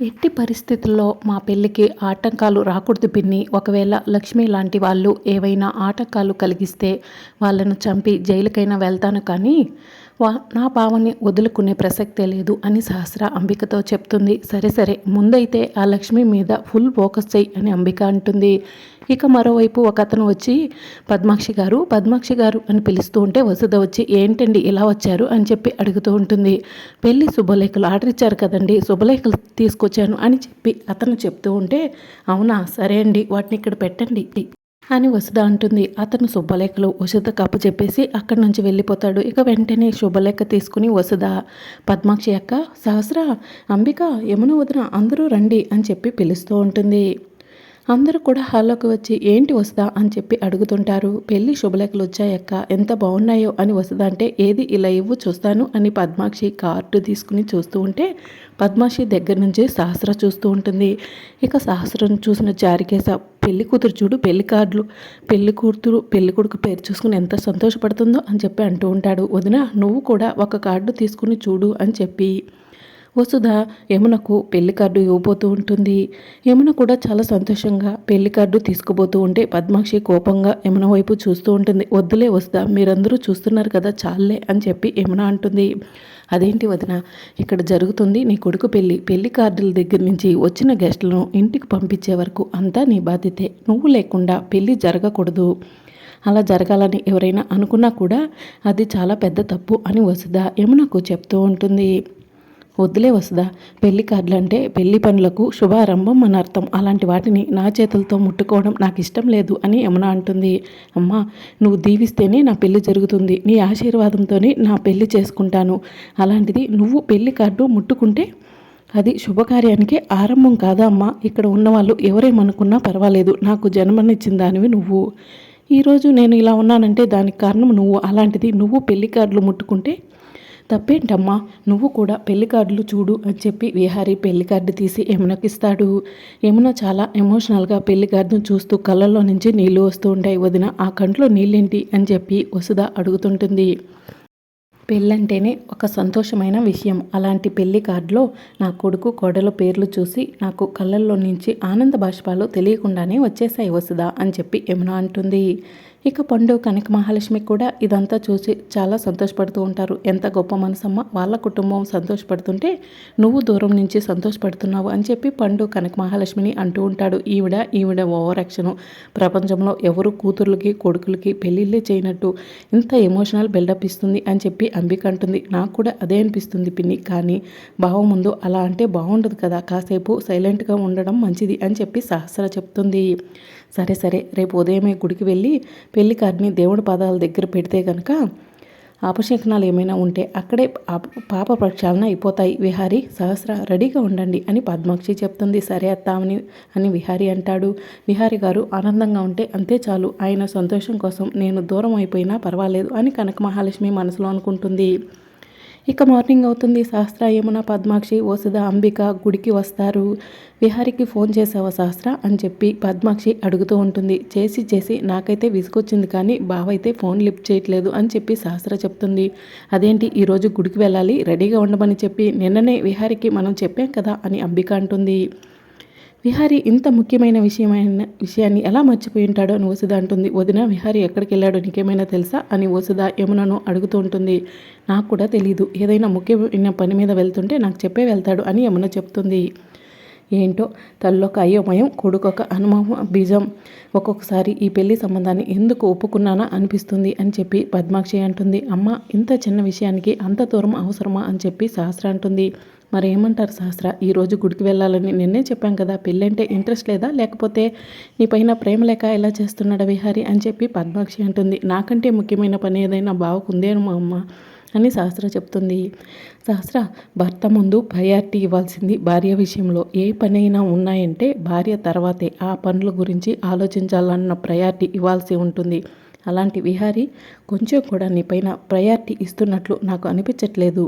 ఎట్టి పరిస్థితుల్లో మా పెళ్ళికి ఆటంకాలు రాకూడదు పిన్ని. ఒకవేళ లక్ష్మి లాంటి వాళ్ళు ఏవైనా ఆటంకాలు కలిగిస్తే వాళ్ళను చంపి జైలుకైనా వెళ్తాను కానీ నా పావని వదులుకునే ప్రసక్తే లేదు అని సహస్ర అంబికతో చెప్తుంది. సరే సరే ముందైతే ఆ లక్ష్మి మీద ఫుల్ ఫోకస్ చేయి అని అంబిక అంటుంది. ఇక మరోవైపు ఒక అతను వచ్చి పద్మాక్షి గారు పద్మాక్షి గారు అని పిలుస్తూ ఉంటే వసుధ వచ్చి ఏంటండి ఇలా వచ్చారు? అని చెప్పి అడుగుతూ ఉంటుంది. పెళ్ళి శుభలేఖలు ఆర్డర్ ఇచ్చారు కదండి శుభలేఖలు తీసుకొచ్చాను అని చెప్పి అతను చెప్తూ ఉంటే అవునా సరే అండి వాటిని ఇక్కడ పెట్టండి. అని వసుధ అంటుంది. అతను శుభలేఖలు వసుధ కప్పు చెప్పేసి అక్కడి నుంచి వెళ్ళిపోతాడు. ఇక వెంటనే శుభలేఖ తీసుకుని వసుధ పద్మాక్షి అక్క సహస్ర అంబిక యమున వదిన అందరూ రండి అని చెప్పి పిలుస్తూ ఉంటుంది. అందరూ కూడా హాల్లోకి వచ్చి ఏంటి వసుదా అని చెప్పి అడుగుతుంటారు. పెళ్ళి శుభలేఖలు వచ్చాయక్క. ఎంత బాగున్నాయో అని వస్తుందా అంటే ఏది ఇలా ఇవ్వు చూస్తాను అని పద్మాక్షి కార్డు తీసుకుని చూస్తూ ఉంటే పద్మాక్షి దగ్గర నుంచి సహస్ర చూస్తూ ఉంటుంది. ఇక సహస్రం చూసిన జారికేస పెళ్ళి కూతురు చూడు పెళ్ళి కార్డులు పెళ్ళి కూతురు పెళ్ళి కొడుకు పేరు చూసుకుని ఎంత సంతోషపడుతుందో అని చెప్పి అంటూ ఉంటాడు. వదిన నువ్వు కూడా ఒక కార్డు తీసుకుని చూడు అని చెప్పి వసుధ యమునకు పెళ్ళి కార్డు ఇవ్వబోతూ ఉంటుంది. యమున కూడా చాలా సంతోషంగా పెళ్ళి కార్డు తీసుకుపోతూ ఉంటే పద్మాక్షి కోపంగా యమున వైపు చూస్తూ ఉంటుంది. వద్దులే వసుధ మీరందరూ చూస్తున్నారు కదా చాలే అని చెప్పి యమున అంటుంది. అదేంటి వదిన ఇక్కడ జరుగుతుంది నీ కొడుకు పెళ్ళి పెళ్ళి కార్డుల దగ్గర నుంచి వచ్చిన గెస్టులను ఇంటికి పంపించే వరకు అంతా నీ బాధ్యతే. నువ్వు లేకుండా పెళ్ళి జరగకూడదు. అలా జరగాలని ఎవరైనా అనుకున్నా కూడా అది చాలా పెద్ద తప్పు అని వసుధ యమునకు చెప్తూ ఉంటుంది. వద్దులే వసుదా పెళ్ళి కార్డులు అంటే పెళ్ళి పనులకు శుభారంభం అని అర్థం. అలాంటి వాటిని నా చేతులతో ముట్టుకోవడం నాకు ఇష్టం లేదు అని యమున అంటుంది. అమ్మా నువ్వు దీవిస్తేనే నా పెళ్ళి జరుగుతుంది. నీ ఆశీర్వాదంతోనే నా పెళ్ళి చేసుకుంటాను. అలాంటిది నువ్వు పెళ్ళి కార్డు ముట్టుకుంటే అది శుభకార్యానికి ఆరంభం కాదా అమ్మా? ఇక్కడ ఉన్నవాళ్ళు ఎవరేమనుకున్నా పర్వాలేదు. నాకు జన్మనిచ్చిన దానివి నువ్వు. ఈరోజు నేను ఇలా ఉన్నానంటే దానికి కారణం నువ్వు. అలాంటిది నువ్వు పెళ్ళి కార్డులు ముట్టుకుంటే తప్పేంటమ్మా? నువ్వు కూడా పెళ్ళి కార్డులు చూడు అని చెప్పి విహారి పెళ్ళి కార్డు తీసి యమునకి ఇస్తాడు యమున చాలా ఎమోషనల్గా పెళ్ళి కార్డును చూస్తూ కళ్ళల్లో నుంచి నీళ్ళు వస్తూ ఉంటాయి వదిన. ఆ కంట్లో నీళ్ళేంటి అని చెప్పి వసుధ అడుగుతుంటుంది. పెళ్ళంటేనే ఒక సంతోషమైన విషయం. అలాంటి పెళ్ళి కార్డులో నా కొడుకు కోడల పేర్లు చూసి నాకు కళ్ళల్లో నుంచి ఆనంద బాష్పాలు తెలియకుండానే వచ్చేసాయి వసుధ అని చెప్పి యమున అంటుంది. ఇక పండు కనక మహాలక్ష్మి కూడా ఇదంతా చూసి చాలా సంతోషపడుతూ ఉంటారు. ఎంత గొప్ప మనసమ్మ. వాళ్ళ కుటుంబం సంతోషపడుతుంటే నువ్వు దూరం నుంచి సంతోషపడుతున్నావు అని చెప్పి పండు కనక మహాలక్ష్మిని అంటూ ఉంటాడు. ఈవిడ ఈవిడ ఓవర్ యాక్షను ప్రపంచంలో ఎవరు కూతుర్లకి కొడుకులకి పెళ్ళిళ్ళే చేయనట్టు ఇంత ఎమోషనల్ బిల్డప్ ఇస్తుంది అని చెప్పి అంబిక అంటుంది. నాకు కూడా అదే అనిపిస్తుంది పిన్ని. కానీ బావ ముందు అలా అంటే బాగుండదు కదా. కాసేపు సైలెంట్గా ఉండడం మంచిది అని చెప్పి సహస్ర చెప్తుంది. సరే సరే రేపు ఉదయమే గుడికి వెళ్ళి పెళ్ళి కార్డ్ని దేవుడి పాదాల దగ్గర పెడితే కనుక అపశకనాలు ఏమైనా ఉంటే అక్కడే పాప ప్రక్షాళన అయిపోతాయి. విహారీ సహస్ర రెడీగా ఉండండి అని పద్మాక్షి చెప్తుంది. సరే అత్తామని అని విహారీ అంటాడు. విహారీ గారు ఆనందంగా ఉంటే అంతే చాలు. ఆయన సంతోషం కోసం నేను దూరం అయిపోయినా పర్వాలేదు అని కనక మహాలక్ష్మి మనసులో అనుకుంటుంది. ఇక మార్నింగ్ అవుతుంది. సహస్ర యమున పద్మాక్షి ఓసుధ అంబిక గుడికి వస్తారు. విహారికి ఫోన్ చేసావా సహస్ర అని చెప్పి పద్మాక్షి అడుగుతూ ఉంటుంది. చేసి చేసి నాకైతే విసుకొచ్చింది కానీ బావ అయితే ఫోన్ లిఫ్ట్ చేయట్లేదు అని చెప్పి సహస్ర చెప్తుంది. అదేంటి? ఈరోజు గుడికి వెళ్ళాలి రెడీగా ఉండమని చెప్పి నిన్ననే విహారికి మనం చెప్పాం కదా అని అంబిక అంటుంది. విహారీ ఇంత ముఖ్యమైన విషయమైన విషయాన్ని ఎలా మర్చిపోయి ఉంటాడో అని వసుధ అంటుంది. వదిన విహారీ ఎక్కడికి వెళ్ళాడో నీకేమైనా తెలుసా? అని వసుధ యమునను అడుగుతూ ఉంటుంది. నాకు కూడా తెలీదు. ఏదైనా ముఖ్యమైన పని మీద వెళ్తుంటే నాకు చెప్పే వెళ్తాడు అని యమున చెప్తుంది. ఏంటో? తల్లొక అయోమయం కొడుకొక అనుమం బీజం. ఒక్కొక్కసారి ఈ పెళ్ళి సంబంధాన్ని ఎందుకు ఒప్పుకున్నానా అనిపిస్తుంది అని చెప్పి పద్మాక్షి అంటుంది. అమ్మ ఇంత చిన్న విషయానికి అంత దూరం అవసరమా? అని చెప్పి సహస్ర అంటుంది. మరి ఏమంటారు సహస్ర ఈరోజు గుడికి వెళ్ళాలని నిన్నే చెప్పాం కదా పెళ్ళంటే ఇంట్రెస్ట్ లేదా? లేకపోతే నీ పైన ప్రేమ లేక ఎలా చేస్తున్నాడు విహారి అని చెప్పి పద్మాక్షి అంటుంది. నాకంటే ముఖ్యమైన పని ఏదైనా బాగుందేను మా అమ్మ అని సహస్ర చెప్తుంది. సహస్ర భర్త ముందు ప్రయారిటీ ఇవ్వాల్సింది భార్య విషయంలో. ఏ పని అయినా ఉన్నాయంటే భార్య తర్వాతే ఆ పనుల గురించి ఆలోచించాలన్న ప్రయారిటీ ఇవ్వాల్సి ఉంటుంది. అలాంటి విహారి కొంచెం కూడా నీ పైన ప్రయారిటీ ఇస్తున్నట్లు నాకు అనిపించట్లేదు.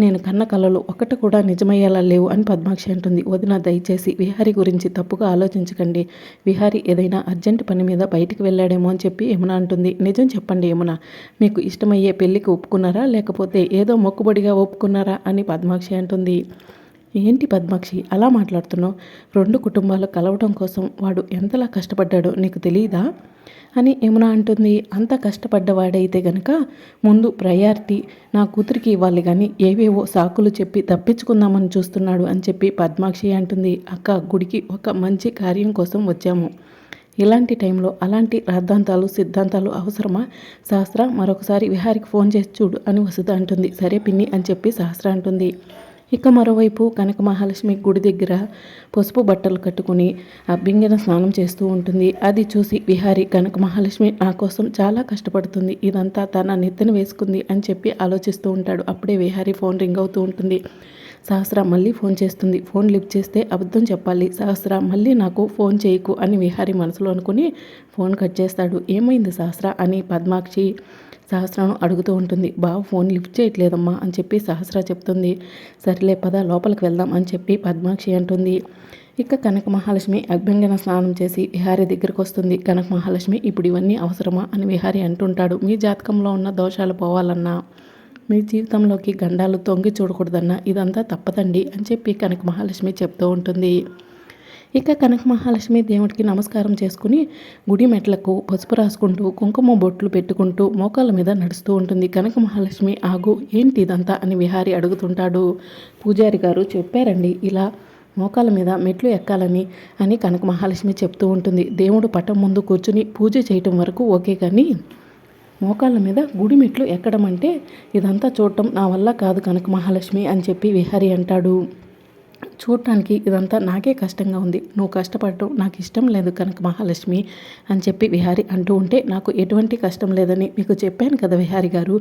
నేను కన్న కళలు ఒకటి కూడా నిజమయ్యేలా లేవు అని పద్మాక్షి అంటుంది. వదిన దయచేసి విహారి గురించి తప్పుగా ఆలోచించకండి. విహారి ఏదైనా అర్జెంట్ పని మీద బయటికి వెళ్ళాడేమో అని చెప్పి యమున అంటుంది. నిజం చెప్పండి యమున మీకు ఇష్టమయ్యే పెళ్ళికి ఒప్పుకున్నారా? లేకపోతే ఏదో మొక్కుబడిగా ఒప్పుకున్నారా? అని పద్మాక్షి అంటుంది. ఏంటి పద్మాక్షి? అలా మాట్లాడుతున్నావు? రెండు కుటుంబాలు కలవడం కోసం వాడు ఎంతలా కష్టపడ్డాడో నీకు తెలియదా అని యమున అంటుంది. అంత కష్టపడ్డవాడైతే గనక ముందు ప్రయారిటీ నా కూతురికి ఇవ్వాలి కానీ ఏవేవో సాకులు చెప్పి తప్పించుకుందామని చూస్తున్నాడు అని చెప్పి పద్మాక్షి అంటుంది. అక్క గుడికి ఒక మంచి కార్యం కోసం వచ్చాము. ఇలాంటి టైంలో అలాంటి రాద్ధాంతాలు సిద్ధాంతాలు అవసరమా? సహస్ర మరొకసారి విహారికి ఫోన్ చేసి చూడు అని వసుధ అంటుంది. సరే పిన్ని అని చెప్పి సహస్ర అంటుంది. ఇక మరోవైపు కనక మహాలక్ష్మి గుడి దగ్గర పసుపు బట్టలు కట్టుకుని అభ్యంగన స్నానం చేస్తూ ఉంటుంది. అది చూసి విహారి కనక మహాలక్ష్మి నా కోసం చాలా కష్టపడుతుంది. ఇదంతా తన నెత్తిన వేసుకుంది అని చెప్పి ఆలోచిస్తూ ఉంటాడు. అప్పుడే విహారి ఫోన్ రింగ్ అవుతూ ఉంటుంది. సహస్ర మళ్ళీ ఫోన్ చేస్తుంది. ఫోన్ లిఫ్ట్ చేస్తే అబద్ధం చెప్పాలి. సహస్ర మళ్ళీ నాకు ఫోన్ చేయకు అని విహారి మనసులో అనుకుని ఫోన్ కట్ చేస్తాడు. ఏమైంది సహస్ర? అని పద్మాక్షి సహస్రను అడుగుతూ ఉంటుంది. బావ ఫోన్ లిఫ్ట్ చేయట్లేదమ్మా అని చెప్పి సహస్ర చెప్తుంది. సర్లే పద లోపలికి వెళ్దాం అని చెప్పి పద్మాక్షి అంటుంది. ఇక కనక మహాలక్ష్మి అభ్యంగన స్నానం చేసి విహారి దగ్గరికి వస్తుంది. కనక మహాలక్ష్మి ఇప్పుడు ఇవన్నీ అవసరమా? అని విహారి అంటుంటాడు. మీ జాతకంలో ఉన్న దోషాలు పోవాలన్నా మీ జీవితంలోకి గండాలు తొంగి చూడకూడదన్నా ఇదంతా తప్పదండి అని చెప్పి కనక మహాలక్ష్మి చెప్తూ ఉంటుంది. ఇక కనక మహాలక్ష్మి దేవుడికి నమస్కారం చేసుకుని గుడి మెట్లకు పసుపు రాసుకుంటూ కుంకుమ బొట్లు పెట్టుకుంటూ మోకాళ్ళ మీద నడుస్తూ ఉంటుంది. కనక మహాలక్ష్మి ఆగు ఏంటి ఇదంతా? అని విహారి అడుగుతుంటాడు. పూజారి గారు చెప్పారండి ఇలా మోకాల మీద మెట్లు ఎక్కాలని అని కనక మహాలక్ష్మి చెప్తూ ఉంటుంది. దేవుడు పటం ముందు కూర్చుని పూజ చేయటం వరకు ఓకే కానీ మోకాళ్ళ మీద గుడి మెట్లు ఎక్కడం అంటే ఇదంతా చూడటం నా వల్ల కాదు కనక మహాలక్ష్మి అని చెప్పి విహారి అంటాడు. చూడటానికి ఇదంతా నాకే కష్టంగా ఉంది. నువ్వు కష్టపడటం నాకు ఇష్టం లేదు కనుక మహాలక్ష్మి అని చెప్పి విహారి అంటూ ఉంటే నాకు ఎటువంటి కష్టం లేదని మీకు చెప్పాను కదా విహారి గారు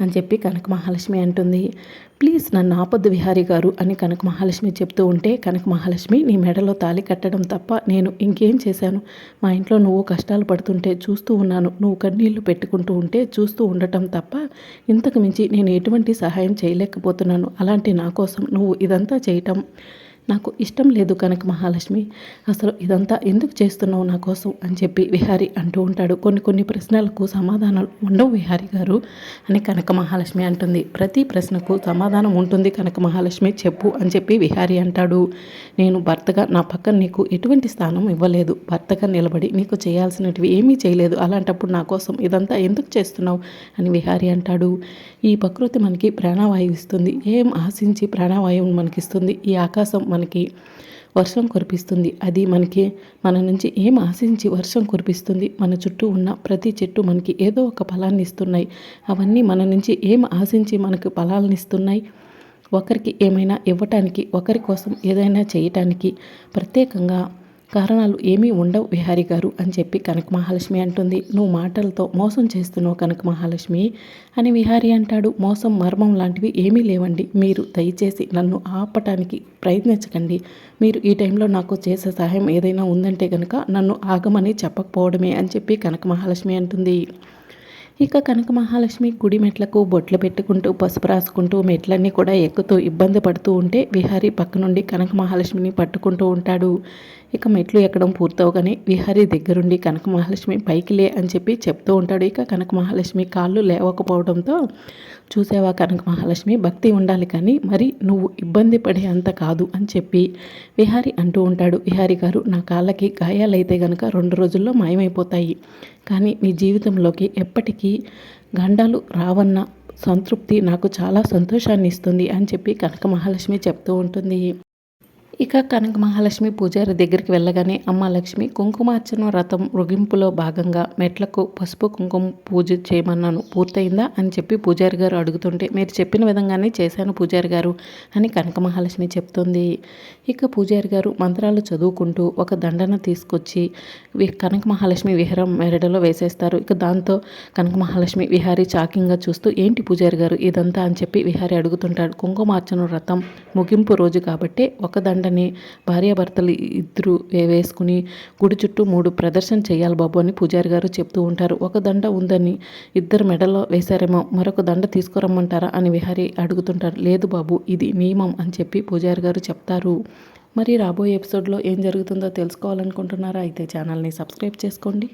అని చెప్పి కనక మహాలక్ష్మి అంటుంది. ప్లీజ్ నన్ను ఆపద్దు విహారి గారు అని కనక మహాలక్ష్మి చెప్తూ ఉంటే కనక మహాలక్ష్మి నీ మెడలో తాలి కట్టడం తప్ప నేను ఇంకేం చేశాను? మా ఇంట్లో నువ్వు కష్టాలు పడుతుంటే చూస్తూ ఉన్నాను. నువ్వు కన్నీళ్ళు పెట్టుకుంటూ ఉంటే చూస్తూ ఉండటం తప్ప ఇంతకు మించి నేను ఎటువంటి సహాయం చేయలేకపోతున్నాను. అలాంటి నా కోసం నువ్వు ఇదంతా చేయటం నాకు ఇష్టం లేదు కనుక మహాలక్ష్మి. అసలు ఇదంతా ఎందుకు చేస్తున్నావు నా కోసం అని చెప్పి విహారి అంటూ ఉంటాడు. కొన్ని కొన్ని ప్రశ్నలకు సమాధానాలు ఉండవు విహారి గారు అని కనక మహాలక్ష్మి అంటుంది. ప్రతి ప్రశ్నకు సమాధానం ఉంటుంది కనక మహాలక్ష్మి చెప్పు అని చెప్పి విహారి అంటాడు. నేను భర్తగా నా పక్కన నీకు ఎటువంటి స్థానం ఇవ్వలేదు. భర్తగా నిలబడి నీకు చేయాల్సినవి ఏమీ చేయలేదు. అలాంటప్పుడు నా కోసం ఇదంతా ఎందుకు చేస్తున్నావు అని విహారి అంటాడు. ఈ ప్రకృతి మనకి ప్రాణవాయువు ఇస్తుంది. ఏం ఆశించి ప్రాణవాయువుని మనకిస్తుంది? ఈ ఆకాశం మనకి వర్షం కురిపిస్తుంది. అది మనకి మన నుంచి ఏం ఆశించి వర్షం కురిపిస్తుంది? మన చుట్టూ ఉన్న ప్రతి చెట్టు మనకి ఏదో ఒక ఫలాన్ని ఇస్తున్నాయి. అవన్నీ మన నుంచి ఏం ఆశించి మనకు ఫలాలను ఇస్తున్నాయి? ఒకరికి ఏమైనా ఇవ్వటానికి ఒకరి కోసం ఏదైనా చేయటానికి ప్రత్యేకంగా కారణాలు ఏమీ ఉండవు విహారి గారు అని చెప్పి కనక మహాలక్ష్మి అంటుంది. నువ్వు మాటలతో మోసం చేస్తున్నావు కనక మహాలక్ష్మి అని విహారి అంటాడు. మోసం మర్మం లాంటివి ఏమీ లేవండి. మీరు దయచేసి నన్ను ఆపటానికి ప్రయత్నించకండి. మీరు ఈ టైంలో నాకు చేసే సహాయం ఏదైనా ఉందంటే కనుక నన్ను ఆగమని చెప్పకపోవడమే అని చెప్పి కనక మహాలక్ష్మి అంటుంది. ఇక కనక మహాలక్ష్మి గుడి మెట్లకు బొట్లు పెట్టుకుంటూ పసుపు రాసుకుంటూ మెట్లన్నీ కూడా ఎక్కుతూ ఇబ్బంది పడుతూ ఉంటే విహారీ పక్క నుండి కనక మహాలక్ష్మిని పట్టుకుంటూ ఉంటాడు. ఇక మెట్లు ఎక్కడం పూర్తవగానే విహారీ దగ్గరుండి కనక మహాలక్ష్మి పైకి లే అని చెప్పి చెప్తూ ఉంటాడు. ఇక కనక మహాలక్ష్మి కాళ్ళు లేవకపోవడంతో చూసేవా కనక మహాలక్ష్మి భక్తి ఉండాలి కానీ మరి నువ్వు ఇబ్బంది పడే అంత కాదు అని చెప్పి విహారి అంటూ ఉంటాడు. విహారి గారు నా కాళ్ళకి గాయాలైతే గనక రెండు రోజుల్లో మాయమైపోతాయి. కానీ మీ జీవితంలోకి ఎప్పటికీ గండాలు రావన్న సంతృప్తి నాకు చాలా సంతోషాన్ని ఇస్తుంది అని చెప్పి కనక మహాలక్ష్మి చెప్తూ ఉంటుంది. ఇక కనక మహాలక్ష్మి పూజారి దగ్గరికి వెళ్ళగానే అమ్మ లక్ష్మి కుంకుమార్చన రథం ముగింపులో భాగంగా మెట్లకు పసుపు కుంకుమ పూజ చేయమన్నాను. పూర్తయిందా? అని చెప్పి పూజారి గారు అడుగుతుంటే మీరు చెప్పిన విధంగానే చేశాను పూజారి గారు అని కనక మహాలక్ష్మి చెప్తుంది. ఇక పూజారి గారు మంత్రాలు చదువుకుంటూ ఒక దండన తీసుకొచ్చి కనక మహాలక్ష్మి విహారం మెరడలో వేసేస్తారు. ఇక దాంతో కనక మహాలక్ష్మి విహారీ చాకింగ్గా చూస్తూ ఏంటి పూజారి గారు ఇదంతా? అని చెప్పి విహారీ అడుగుతుంటాడు. కుంకుమార్చన రథం ముగింపు రోజు కాబట్టి ఒక దండ వెంటనే భార్యాభర్తలు ఇద్దరు వేసుకుని గుడి చుట్టూ మూడు ప్రదర్శన చేయాలి బాబు అని పూజారి గారు చెప్తూ ఉంటారు. ఒక దండ ఉందని ఇద్దరు మెడలో వేశారేమో మరొక దండ తీసుకురమ్మంటారా అని విహారి అడుగుతుంటారు. లేదు బాబు ఇది నియమం అని చెప్పి పూజారి గారు చెప్తారు. మరి రాబోయే ఎపిసోడ్లో ఏం జరుగుతుందో తెలుసుకోవాలనుకుంటున్నారా? అయితే ఛానల్ని సబ్స్క్రైబ్ చేసుకోండి.